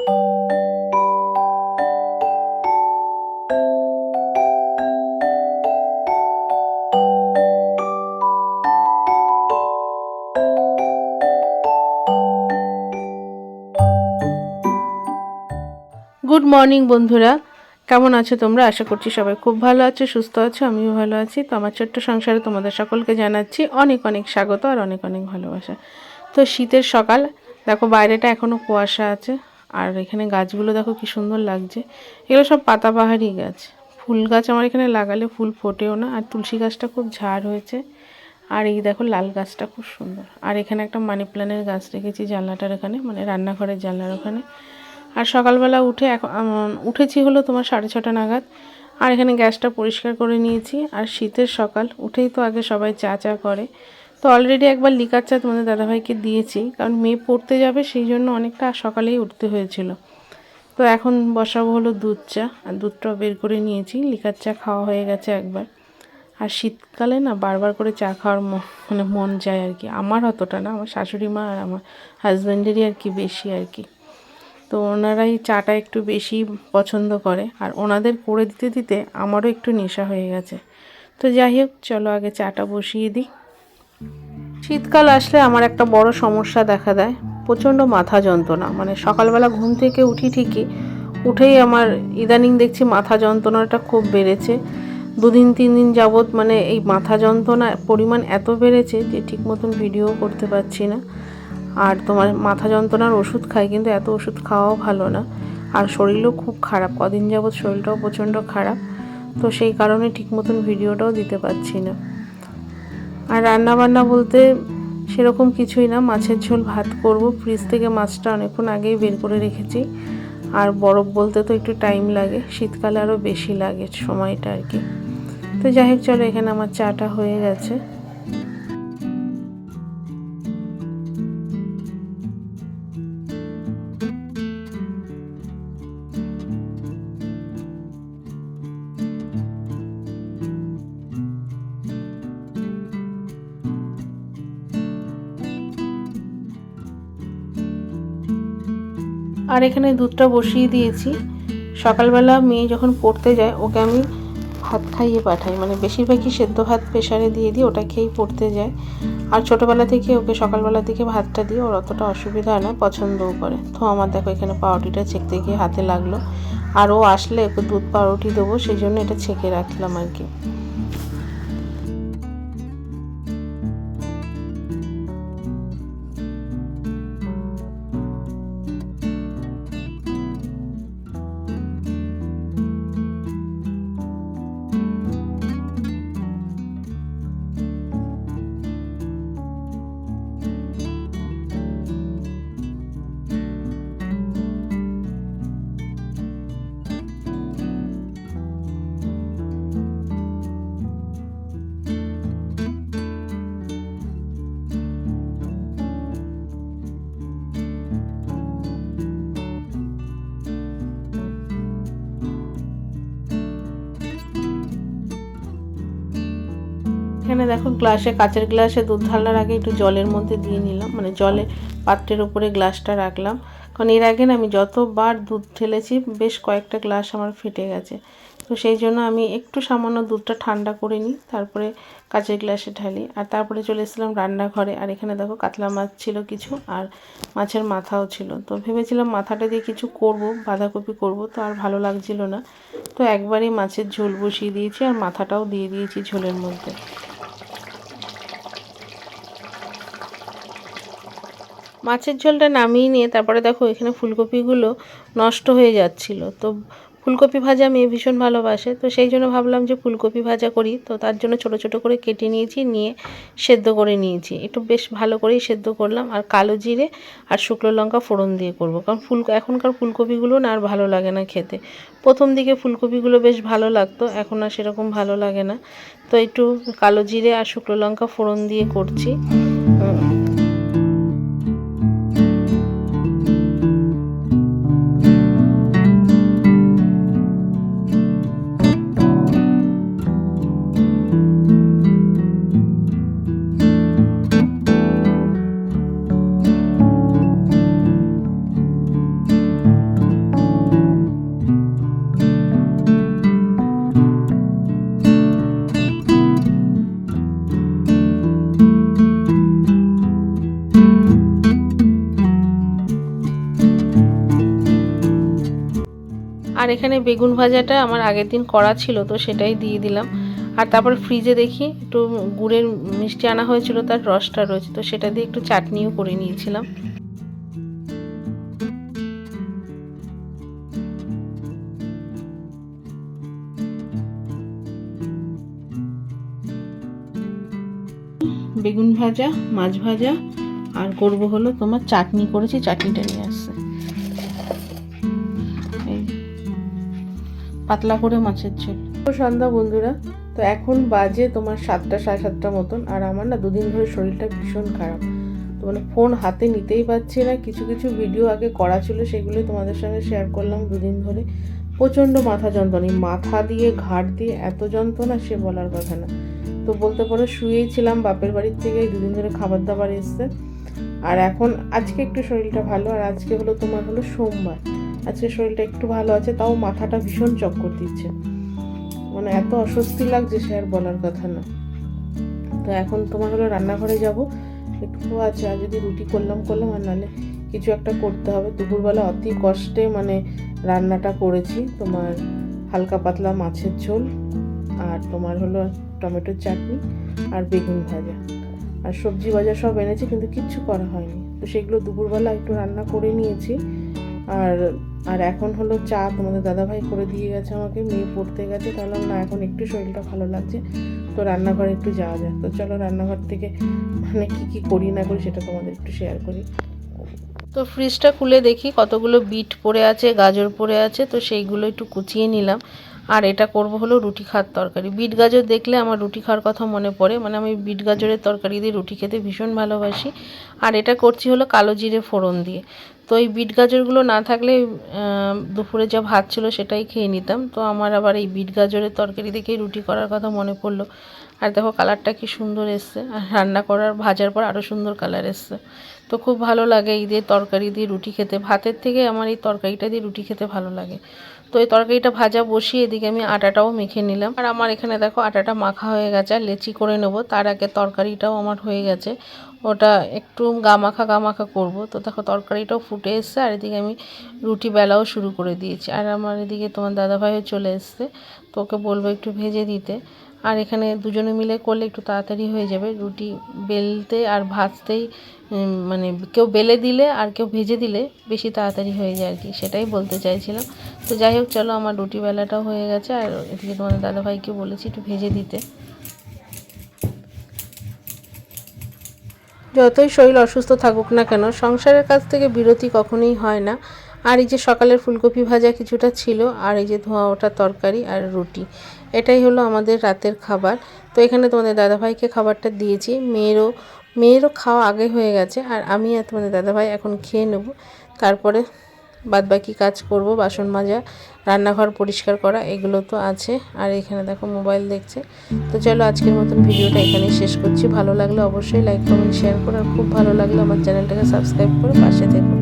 Good morning বন্ধুরা। কেমন আছো তোমরা? আশা করছি সবাই খুব ভালো আছো, সুস্থ আছো, আমিও ভালো আছি। তো আমার ছোট্ট সংসারে তোমাদের সকলকে জানাচ্ছি অনেক অনেক স্বাগত আর অনেক অনেক ভালোবাসা। তো শীতের সকাল, দেখো বাইরেটা এখনও কুয়াশা আছে। আর এখানে গাছগুলো দেখো কি সুন্দর লাগছে। এগুলো সব পাতাবাহারি গাছ। ফুল গাছ আমার এখানে লাগালে ফুল ফোটেও না, আর তুলসী গাছটা খুব ঝাড় হয়েছে। আর এই দেখো লাল গাছটা খুব সুন্দর। আর এখানে একটা মানি প্ল্যানের গাছ রেখেছি জানলাটার এখানে মানে রান্নাঘরের জানলার ওখানে। আর সকালবেলা উঠে এখন উঠেছি হলো তোমার সাড়ে ছটা নাগাদ। আর এখানে গ্যাসটা পরিষ্কার করে নিয়েছি। আর শীতের সকাল, উঠেই তো আগে সবাই চা চা করে। তো অলরেডি একবার লিকার চা তোমাদের দাদাভাইকে দিয়েছি, কারণ মেয়ে পড়তে যাবে, সেই জন্য অনেকটা সকালেই উঠতে হয়েছিল। তো এখন বসাবো হলো দুধ চা, আর দুধটাও বের করে নিয়েছি, লিকার চা খাওয়া হয়ে গেছে একবার। আর শীতকালে না বারবার করে চা খাওয়ার মানে মন যায় আর কি। আমার অতটা না, আমার শাশুড়ি মা আর আমার হাজব্যান্ডেরই আর কি বেশি আর কি। তো ওনারাই চাটা একটু বেশি পছন্দ করে, আর ওনাদের করে দিতে দিতে আমারও একটু নেশা হয়ে গেছে। তো যাই হোক, চলো আগে চাটা বসিয়ে দিই। শীতকাল আসলে আমার একটা বড় সমস্যা দেখা দেয়। প্রচণ্ড মাথা যন্ত্রণা। মানে সকালবেলা ঘুম থেকে উঠি ঠিকই, উঠেই আমার ইদানিং দেখছি মাথা যন্ত্রণাটা খুব বেড়েছে। দুদিন, তিন দিন যাবৎ মানে এই মাথা যন্ত্রণার পরিমাণ এত বেড়েছে যে ঠিক মতন ভিডিও করতে পারছি না। আর তোমার মাথা যন্ত্রণার ওষুধ খাই কিন্তু এত ওষুধ খাওয়াও ভালো না। আর শরীরও খুব খারাপ। কদিন যাবৎ শরীরটাও প্রচণ্ড খারাপ। তো সেই কারণে ঠিক মতন ভিডিওটাও দিতে পারছি না। আর রান্না বান্না বলতে সেরকম কিছুই না। মাছের ঝোল ভাত করব। ফ্রিজ থেকে মাছটা অনেকক্ষণ আগেই বের করে রেখেছি। আর বরফ বলতে তো একটু টাইম লাগে। শীতকালে আরও বেশি লাগে সময়টা আর কি। তো যাই হোক, চলো এখানে আমার চাটা হয়ে গেছে। আর এখানে দুধটা বসিয়ে দিয়েছি। সকালবেলা মেয়ে যখন পড়তে যায়, ওকে আমি ভাত খাইয়ে পাঠাই। মানে বেশিরভাগই সেদ্ধ ভাত প্রেশারে দিয়ে দিই, ওটা খেয়েই পড়তে যায়। আর ছোটোবেলা থেকে ওকে সকালবেলা থেকে ভাতটা দিয়ে ওর অতটা অসুবিধা হয় না, পছন্দও করে। তো আমার দেখো, এখানে পাউরুটিটা ছেঁকতে গিয়ে হাতে লাগল। আর ও আসলে ওকে দুধ পাউরুটি দেবো, সেই জন্য এটা ছেঁকে রাখলাম আর কি। এখানে দেখো গ্লাসে, কাচের গ্লাসে দুধ ঢালার আগে একটু জলের মধ্যে দিয়ে নিলাম। মানে জলে পাত্রের উপরে গ্লাসটা রাখলাম। কারণ এর আগে না আমি যতবার দুধ ঢেলেছি, বেশ কয়েকটা গ্লাস আমার ফেটে গেছে। তো সেই জন্য আমি একটু সামান্য দুধটা ঠান্ডা করে নিই, তারপরে কাচের গ্লাসে ঢালি। আর তারপরে চলে এসেছিলাম রান্নাঘরে। আর এখানে দেখো কাতলা মাছ ছিল কিছু, আর মাছের মাথাও ছিল। তো ভেবেছিলাম মাথাটা দিয়ে কিছু করব, বাঁধাকপি করব, তো আর ভালো লাগছিল না। তো একবারই মাছের ঝোল বসিয়ে দিয়েছি, আর মাথাটাও দিয়ে দিয়েছি ঝোলের মধ্যে। মাছের ঝোলটা নামিয়ে নিয়ে তারপরে দেখো এখানে ফুলকপিগুলো নষ্ট হয়ে যাচ্ছিল। তো ফুলকপি ভাজা মেয়ে ভীষণ ভালোবাসে। তো সেই জন্য ভাবলাম যে ফুলকপি ভাজা করি। তো তার জন্য ছোট ছোট করে কেটে নিয়েছি, নিয়ে সেদ্ধ করে নিয়েছি। একটু বেশ ভালো করেই সেদ্ধ করলাম। আর কালো জিরে আর শুকনো লঙ্কা ফোড়ন দিয়ে করব। কারণ ফুল এখনকার ফুলকপিগুলো না আর ভালো লাগে না খেতে। প্রথম দিকে ফুলকপিগুলো বেশ ভালো লাগতো, এখন আর সেরকম ভালো লাগে না। তো একটু কালো জিরে আর শুকনো লঙ্কা ফোড়ন দিয়ে করছি। এখানে বেগুন ভাজাটা আমার আগের দিন করা ছিল, তো সেটাই দিয়ে দিলাম। আর তারপর ফ্রিজে দেখি, একটু গুড়ের মিষ্টি আনা হয়েছিল, তার রসটা রয়েছে, তো সেটা দিয়ে একটু চাটনিও করে নিয়েছিলাম। বেগুন ভাজা, মাছ ভাজা, আর করব হলো তোমার চাটনি করেছি, চাটনিটা নিয়ে আসছে। পাতলা করে মাছের ঝোল। সন্ধ্যা বন্ধুরা, তো এখন বাজে তোমার সাতটা, সাড়ে সাতটা মতন, আর আমার না দুদিন ধরে শরীরটা ভীষণ খারাপ। তো মানে ফোন হাতে নিতেই পারছি না, কিছু কিছু ভিডিও আগে করা ছিল, সেগুলোই তোমাদের সঙ্গে শেয়ার করলাম দুদিন ধরে। প্রচণ্ড মাথা যন্ত্রণা মাথা দিয়ে ঘাট দিয়ে এত যন্ত্রণা, সে বলার কথা না। তো বলতে পারো, শুয়েই ছিলাম, বাপের বাড়ির থেকে দুদিন ধরে খাবার দাবার এসছে। আর এখন আজকে একটু শরীরটা ভালো, আর আজকে হলো তোমার হলো সোমবার। আজকে শরীরটা একটু ভালো আছে, তাও মাথাটা ভীষণ চক্কর দিচ্ছে। মানে এত অস্বস্তি লাগছে সে আর বলার কথা না। তো এখন তোমার হলো রান্নাঘরে যাব। একটু আছে, আর যদি রুটি করলাম করলাম, আর নাহলে কিছু একটা করতে হবে। দুপুরবেলা অতি কষ্টে মানে রান্নাটা করেছি। তোমার হালকা পাতলা মাছের ঝোল, আর তোমার হলো টমেটোর চাটনি, আর বেগুন ভাজা। আর সবজি ভাজা সব এনেছি, কিন্তু কিচ্ছু করা হয়নি। তো সেগুলো দুপুরবেলা একটু রান্না করে নিয়েছি। আর আর এখন হলো চা তোমাদের দাদাভাই করে দিয়ে গেছে আমাকে, মেয়ে পড়তে গেছে তাহলে না, এখন একটু শরীরটা ভালো লাগছে, তো রান্নাঘরে একটু যাওয়া যাক। তো চলো রান্নাঘর থেকে মানে কী কী করি না করি সেটা তোমাদের একটু শেয়ার করি। তো ফ্রিজটা খুলে দেখি কতগুলো বিট পড়ে আছে, গাজর পড়ে আছে, তো সেইগুলো একটু কুচিয়ে নিলাম। আর এটা করব হলো রুটি খাওয়ার তরকারি। বিট গাজর দেখলে আমার রুটি খাওয়ার কথা মনে পড়ে মানে আমি বিট গাজরের তরকারি দিয়ে রুটি খেতে ভীষণ ভালোবাসি। আর এটা করছি হলো কালো জিরে ফোড়ন দিয়ে। তো এই বিট গাজরগুলো না থাকলে দুপুরে যা ভাত ছিল সেটাই খেয়ে নিতাম। তো আমার আবার এই বিট গাজরের তরকারি দেখেই রুটি করার কথা মনে পড়ল। আর দেখো কালারটা কি সুন্দর এসছে। আর রান্না করার, ভাজার পর আরও সুন্দর কালার এসছে। তো খুব ভালো লাগে এই দিয়ে তরকারি দিয়ে রুটি খেতে। ভাতের থেকে আমার এই তরকারিটা দিয়ে রুটি খেতে ভালো লাগে। তো এই তরকারিটা ভাজা বসিয়ে এদিকে আমি আটাটাও মেখে নিলাম। আর আমার এখানে দেখো আটাটা মাখা হয়ে গেছে, আর লেচি করে নেব। তার আগে তরকারিটাও আমার হয়ে গেছে। ওটা একটু গামাখা গামাখা করব। তো দেখো তরকারিটাও ফুটে এসছে, আর এদিকে আমি রুটি বেলাও শুরু করে দিয়েছি। আর আমার এদিকে তোমার দাদাভাইও চলে এসছে, তো ওকে বলব একটু ভেজে দিতে। আর এখানে দুজনে মিলে করলে একটু তাড়াতাড়ি হয়ে যাবে। রুটি বেলতে আর ভাজতেই মানে কেউ বেলে দিলে আর কেউ ভেজে দিলে বেশি তাড়াতাড়ি হয়ে যায় আর কি, সেটাই বলতে চাইছিলাম। তো যাই হোক, চলো আমার রুটি বেলাটাও হয়ে গেছে আর এদিকে তোমাদের দাদাভাইকে বলেছি একটু ভেজে দিতে। যতই শরীর অসুস্থ থাকুক না কেন, সংসারের কাছ থেকে বিরতি কখনোই হয় না। আর এই যে সকালের ফুলকপি ভাজা কিছুটা ছিল, আর এই যে ধোঁয়া ওঠা তরকারি আর রুটি। এটাই হলো আমাদের রাতের খাবার। তো এখানে তোমাদের দাদাভাইকে খাবারটা দিয়েছি। মেয়েরও মেয়েরও খাওয়া আগে হয়ে গেছে আর আমি আর তোমাদের দাদাভাই এখন খেয়ে নেব। তারপরে বাদবাকি কাজ করব, বাসন মাজা, রান্নাঘর পরিষ্কার করা, এগুলো তো আছে। আর এখানে দেখো মোবাইল দেখছে। তো চলো আজকের মতন ভিডিওটা এখানেই শেষ করছি। ভালো লাগলে অবশ্যই লাইক কমেন্ট শেয়ার করো। আর খুব ভালো লাগলে আমার চ্যানেলটাকে সাবস্ক্রাইব করে, পাশে থেকো।